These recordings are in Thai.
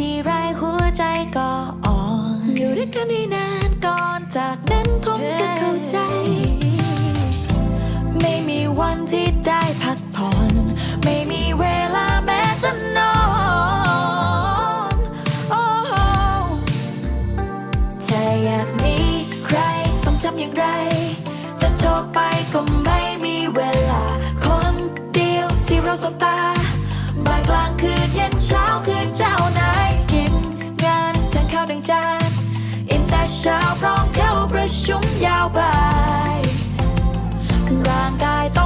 ทีไรหัวใจก็อ่อนอยู่ด้วยกันได้นานก่อนจากนั้นคงจะเข้าใจ ไม่มีวันที่ได้พักผ่อนไม่มีเวลาแม้จะนอนโอ้โหถ้าอยากมีใครต้องทำอย่างไร จะโทรไปก็ไม่มีเวลา คนเดียวที่เราสบตาบ่ายกลางคืนเย็นเช้าคือเจ้านาย ร่างกายต้อง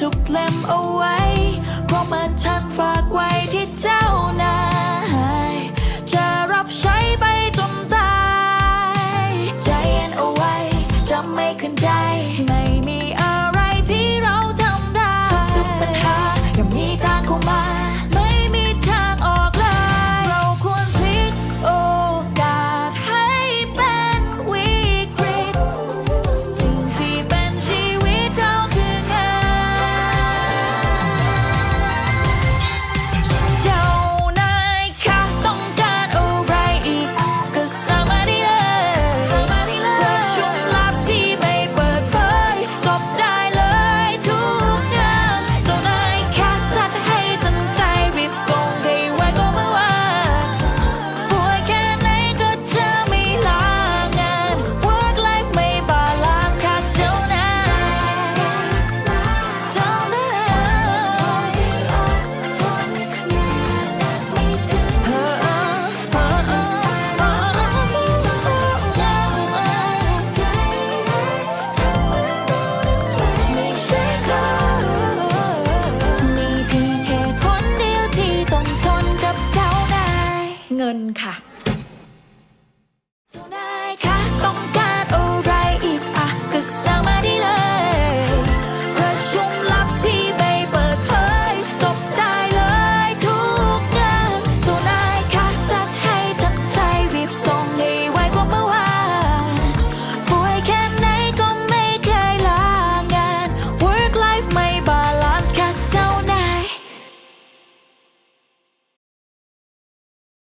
ทุกเล่มเอาไว้เพราะมาทันฟ้า